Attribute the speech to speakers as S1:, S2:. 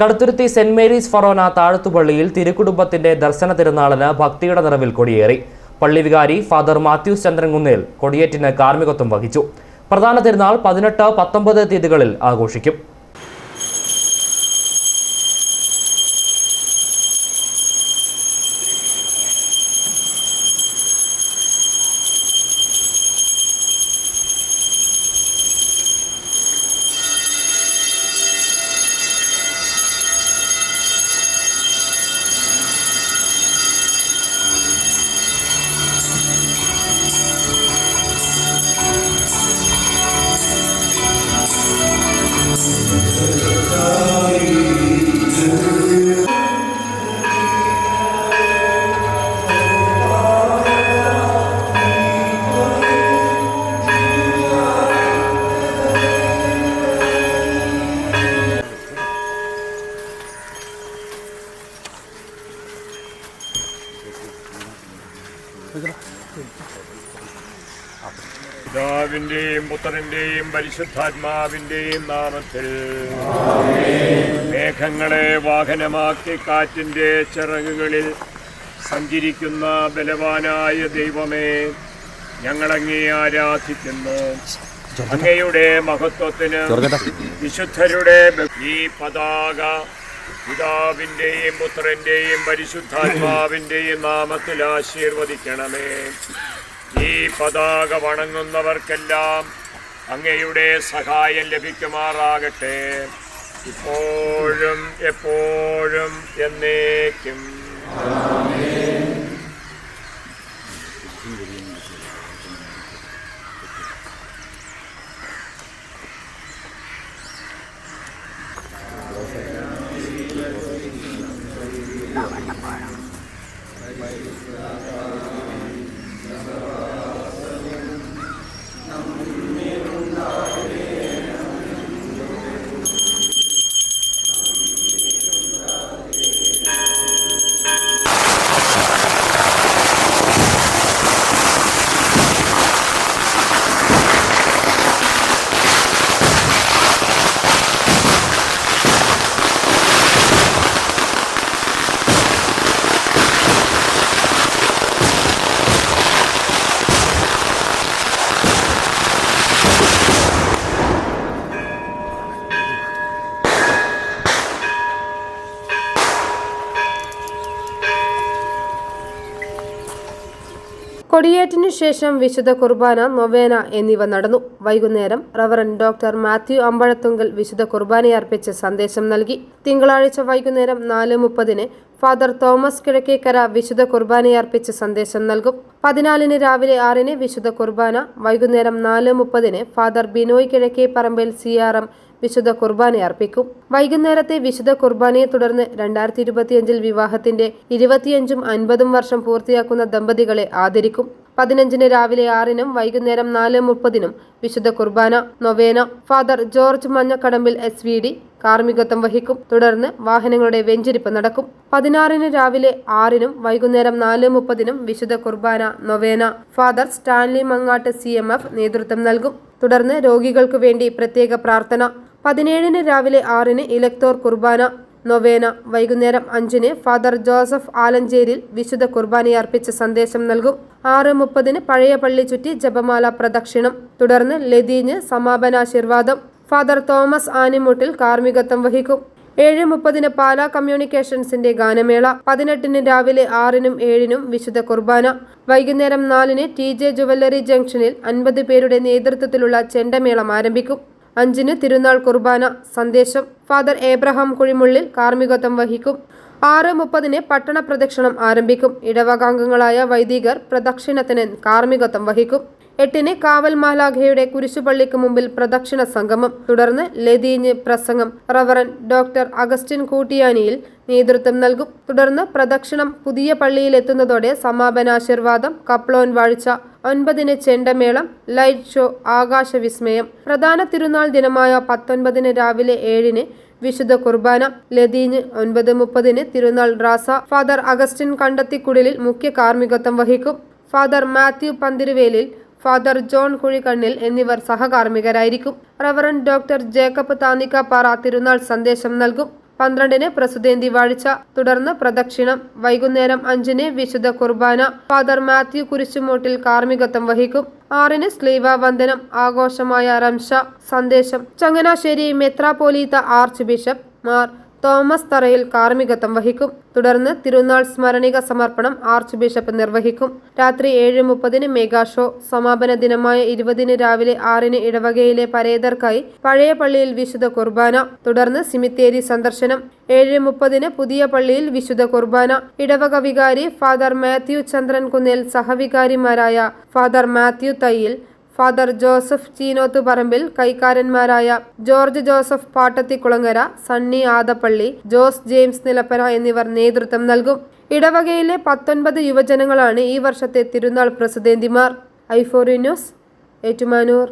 S1: Kaduthuruthy saint Mary's forane താഴത്തുപള്ളിയിൽ തിരുക്കുടുംബത്തിന്റെ ദർശന തിരുനാളിന് ഭക്തിയുടെ നിറവിൽ കൊടിയേറി. പള്ളി വികാരി ഫാദർ മാത്യൂസ് ചന്ദ്രൻകുന്നേൽ കൊടിയേറ്റിന് കാർമ്മികത്വം വഹിച്ചു. പ്രധാന തിരുനാൾ പതിനെട്ട് പത്തൊമ്പത് തീയതികളിൽ ആഘോഷിക്കും.
S2: പിതാവിന്റെയും പുത്രന്റെയും പരിശുദ്ധാത്മാവിന്റെയും നാമത്തിൽ. മേഘങ്ങളെ വാഹനമാക്കി കാറ്റിന്റെ ചിറകുകളിൽ സഞ്ചരിക്കുന്ന ബലവാനായ ദൈവമേ ഞങ്ങളങ്ങേ ആരാധിക്കുന്നു. അങ്ങയുടെ മഹത്വത്തിന് വിശുദ്ധരുടെ ഈ പതാക പിതാവിന്റെയും പുത്രന്റെയും പരിശുദ്ധാത്മാവിന്റെയും നാമത്തിൽ ആശീർവദിക്കണമേ. ഈ പതാക വണങ്ങുന്നവർക്കെല്ലാം അങ്ങയുടെ സഹായം ലഭിക്കുമാറാകട്ടെ. ഇപ്പോഴും എപ്പോഴും എന്നേക്കും.
S3: കൊടിയേറ്റിനു ശേഷം വിശുദ്ധ കുർബാന നൊവേന എന്നിവ നടന്നു. വൈകുന്നേരം റവറൻ ഡോക്ടർ മാത്യു അമ്പഴത്തുങ്കൽ വിശുദ്ധ കുർബാനയർപ്പിച്ച് സന്ദേശം നൽകി. തിങ്കളാഴ്ച വൈകുന്നേരം നാല് മുപ്പതിന് ഫാദർ തോമസ് കിഴക്കേക്കര വിശുദ്ധ കുർബാനയർപ്പിച്ച് സന്ദേശം നൽകും. പതിനാലിന് രാവിലെ ആറിന് വിശുദ്ധ കുർബാന വൈകുന്നേരം നാല് മുപ്പതിന് ഫാദർ ബിനോയ് കിഴക്കേ പറമ്പിൽ സി ആർ എം വിശുദ്ധ കുർബാന അർപ്പിക്കും. വൈകുന്നേരത്തെ വിശുദ്ധ കുർബാനയെ തുടർന്ന് രണ്ടായിരത്തി ഇരുപത്തിയഞ്ചിൽ വിവാഹത്തിന്റെ ഇരുപത്തിയഞ്ചും അൻപതും വർഷം പൂർത്തിയാക്കുന്ന ദമ്പതികളെ ആദരിക്കും. പതിനഞ്ചിന് രാവിലെ ആറിനും വൈകുന്നേരം നാല് മുപ്പതിനും വിശുദ്ധ കുർബാന novena father George Manjakadambil S V D കാർമ്മികത്വം വഹിക്കും. തുടർന്ന് വാഹനങ്ങളുടെ വെഞ്ചരിപ്പ് നടക്കും. പതിനാറിന് രാവിലെ ആറിനും വൈകുന്നേരം നാല് മുപ്പതിനും വിശുദ്ധ കുർബാന novena Father Stanley Mangattu C നേതൃത്വം നൽകും. തുടർന്ന് രോഗികൾക്കു വേണ്ടി പ്രത്യേക പ്രാർത്ഥന പതിനേഴിന് രാവിലെ ആറിന് ഇലക്ടോർ കുർബാന നൊവേന വൈകുന്നേരം അഞ്ചിന് ഫാദർ ജോസഫ് ആലഞ്ചേരിൽ വിശുദ്ധ കുർബാനയർപ്പിച്ച് സന്ദേശം നൽകും. ആറ് മുപ്പതിന് പഴയ പള്ളി ചുറ്റി ജപമാല പ്രദക്ഷിണം. തുടർന്ന് ലതീഞ്ഞ് സമാപനാശീർവാദം. ഫാദർ തോമസ് ആനിമുട്ടിൽ കാർമ്മികത്വം വഹിക്കും. ഏഴ് മുപ്പതിന് പാലാ കമ്മ്യൂണിക്കേഷൻസിന്റെ ഗാനമേള. പതിനെട്ടിന് രാവിലെ ആറിനും ഏഴിനും വിശുദ്ധ കുർബാന. വൈകുന്നേരം നാലിന് ടി ജെ ജുവല്ലറി ജംഗ്ഷനിൽ അൻപത് പേരുടെ നേതൃത്വത്തിലുള്ള ചെണ്ടമേളം ആരംഭിക്കും. അഞ്ചിന് തിരുനാൾ കുർബാന. സന്ദേശം ഫാദർ ഏബ്രഹാം കുഴിമുള്ളിൽ കാർമ്മികത്വം വഹിക്കും. ആറ് മുപ്പതിന് പട്ടണ പ്രദക്ഷിണം ആരംഭിക്കും. ഇടവകാംഗങ്ങളായ വൈദികർ പ്രദക്ഷിണത്തിന് കാർമ്മികത്വം വഹിക്കും. എട്ടിന് കാവൽ മാലാഖയുടെ കുരിശുപള്ളിക്ക് മുമ്പിൽ പ്രദക്ഷിണ സംഗമം. തുടർന്ന് ലതീഞ്ഞ് പ്രസംഗം. റവറൻ ഡോക്ടർ അഗസ്റ്റിൻ കൂട്ടിയാനിയിൽ നേതൃത്വം നൽകും. തുടർന്ന് പ്രദക്ഷിണം പുതിയ പള്ളിയിലെത്തുന്നതോടെ സമാപനാശീർവാദം കപ്ലോൻ വാഴ്ച ഒൻപതിന് ചെണ്ടമേളം ലൈറ്റ് ഷോ ആകാശ വിസ്മയം പ്രധാന തിരുനാൾ ദിനമായ പത്തൊൻപതിന് രാവിലെ ഏഴിന് വിശുദ്ധ കുർബാന ലതീഞ്ഞ് ഒൻപത് മുപ്പതിന് തിരുനാൾ റാസ. ഫാദർ അഗസ്റ്റിൻ കണ്ടത്തിക്കുടിലിൽ മുഖ്യ കാർമ്മികത്വം വഹിക്കും. Father Mathew Panthiruvelil father John Kuzhikannil എന്നിവർ സഹകാർമ്മികരായിരിക്കും. റവറൻ ഡോക്ടർ ജേക്കബ് താന്നിക്കാപ്പാറ തിരുനാൾ സന്ദേശം നൽകും. പന്ത്രണ്ടിന് പ്രസുതേന്തി വാഴ്ച തുടർന്ന് പ്രദക്ഷിണം വൈകുന്നേരം അഞ്ചിന് വിശുദ്ധ കുർബാന ഫാദർ മാത്യു കുരിശുമൂട്ടിൽ കാർമ്മികത്വം വഹിക്കും. ആറിന് സ്ലീവ വന്ദനം ആഘോഷമായ റംഷ സന്ദേശം ചങ്ങനാശ്ശേരി മെത്രാപോലീത്ത archbishop Mar. Thomas Tharayil കാർമ്മികത്വം വഹിക്കും. തുടർന്ന് തിരുനാൾ സ്മരണിക സമർപ്പണം ആർച്ച് ബിഷപ്പ് നിർവഹിക്കും. രാത്രി ഏഴ് മുപ്പതിന് മെഗാ ഷോ. സമാപന ദിനമായ ഇരുപതിന് രാവിലെ ആറിന് ഇടവകയിലെ പരേതർക്കായി പഴയ പള്ളിയിൽ വിശുദ്ധ കുർബാന. തുടർന്ന് സിമിത്തേരി സന്ദർശനം. ഏഴ് മുപ്പതിന് പുതിയ പള്ളിയിൽ വിശുദ്ധ കുർബാന. ഇടവക വികാരി ഫാദർ മാത്യു ചന്ദ്രൻ Kunnel സഹവികാരിമാരായ father Mathew Thayyil father Joseph Cheenothuparambil കൈക്കാരന്മാരായ George Joseph Pattathikulangara Sunny Adappally Jose James Nilappana എന്നിവർ നേതൃത്വം നൽകും. ഇടവകയിലെ പത്തൊൻപത് യുവജനങ്ങളാണ് ഈ വർഷത്തെ തിരുനാൾ പ്രസിദ്ധേന്തിമാർ. ഐഫോറി ന്യൂസ് ഏറ്റുമാനൂർ.